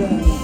ยั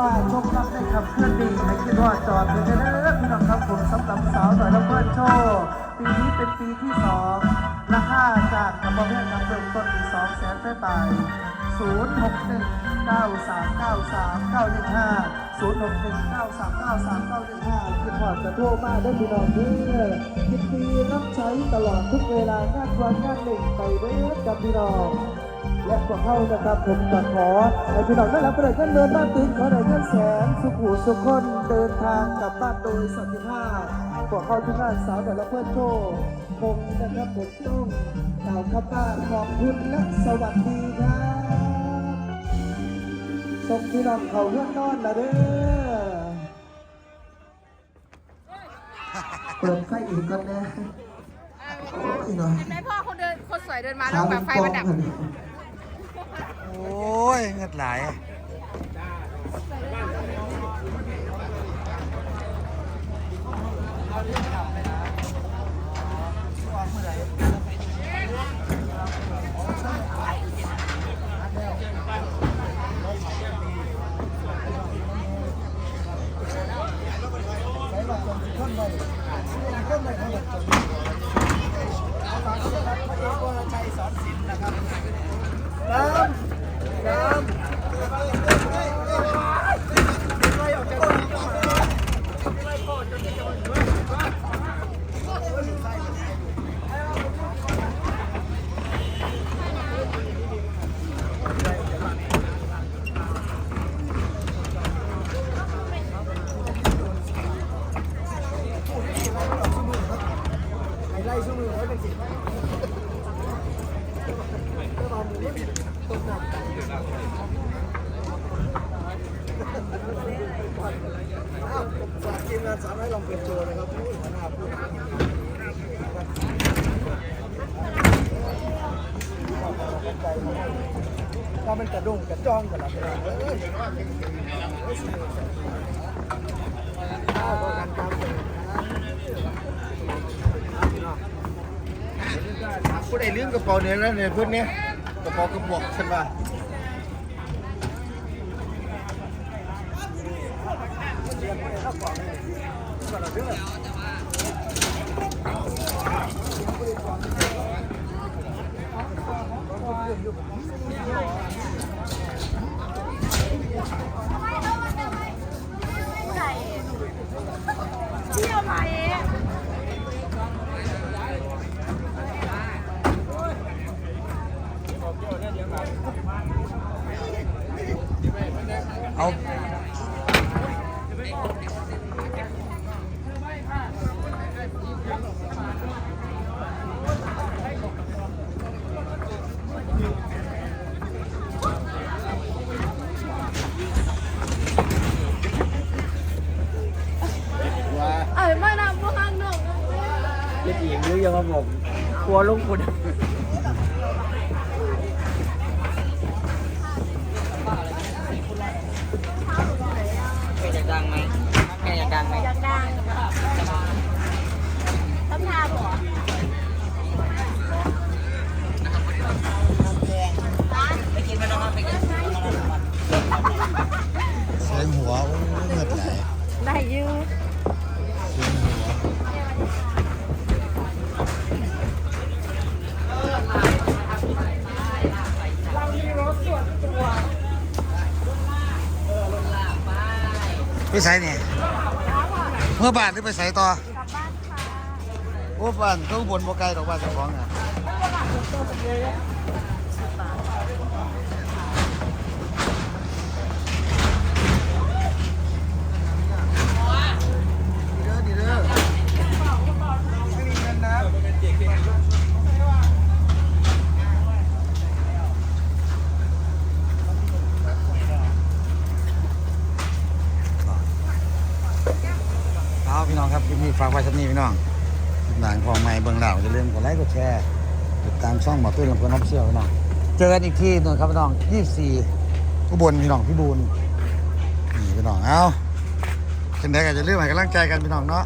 บ้านชมรับได้ขับเคลื่อนดีให้คิดว่าจอดเป็นเด้อพี่น้องครับผมสำหรับสาวหน่อยแล้วเพื่อนโชว์ปีนี้เป็นปีที่สองราคาจากกระบอกแม่นำเริ่มต้นที่สองแสนไปไปศูนย์หกหนึ่งเก้าสามเก้าสามเก้าหนึ่งห้าศูนย์หกหนึ่งเก้าสามเก้าสามเก้าหนึ่งห้าคือพอดจะโทรมาได้พี่น้องเด้อยินดีรับใช้ตลอดทุกเวลางานวันงานหนึ่งไปเด้อยกับพี่น้อง และพวกเขานะครับผมจะขอให้พี่น้องได้รับประโยชน์เงินเดินบ้านตื่นขอได้เงินแสนสุขหูสุขคนเดินทางกลับบ้านโดยสันติภาพพวกเขาทุกท่านสาวแต่ละเพื่อนโชว์คงนะครับผมต้องกล่าวคำว่าขอบคุณและสวัสดีครับส่งพี่น้องเขาเพื่อนนอนละเด้อเปิดไฟอีกก่อนนะโอ้ยหน่อยแม่พ่อคนเดินคนสวยเดินมาแล้วแบบไฟมันดับโอ้ยเงิดหลายคนไว้ ได้ชั่วโมงร้อยเป็นสิบฝากทีมงานสามให้ลองเป็นโจนะครับผู้หัวหน้าผู้พอมันกระดุงกระจ้องกันแล้ว ผู้ใดลืมกระเป๋าเนี่ยแล้วเนี่ยพื้นเนี้ยกระเป๋ากระบอกฉันว่าเที่ยวมาเอง เอาเอ้ยมานำพวกข้างนอก เจ็ดอีกหรือยังครับผมกลัวลุงคุณ ใส่เนี่ยเมื่อบานหรือไปใส่ต่อกลับบ้านค่ะโอ้บ้านเขาบนบ่ไกลดอกบ้านเจ้าของอะเอาพี่น้องครับคลิป นี้พี่น้องหลังของใหม่เบื้องหล่าจะเริ่าลืมกดไลค์กดแชร์ติดตามช่องหมอตุ้ยลำเพลินน้ำเชี่ยวพี่น้องเจอกันอีกที่นู่นครับพี่น้อง24อุบลพี่น้องพี่บูนนี่พี่น้องเอาเป็นไงก็จะเรื่องให้กำลังใจกันพี่น้องเนาะ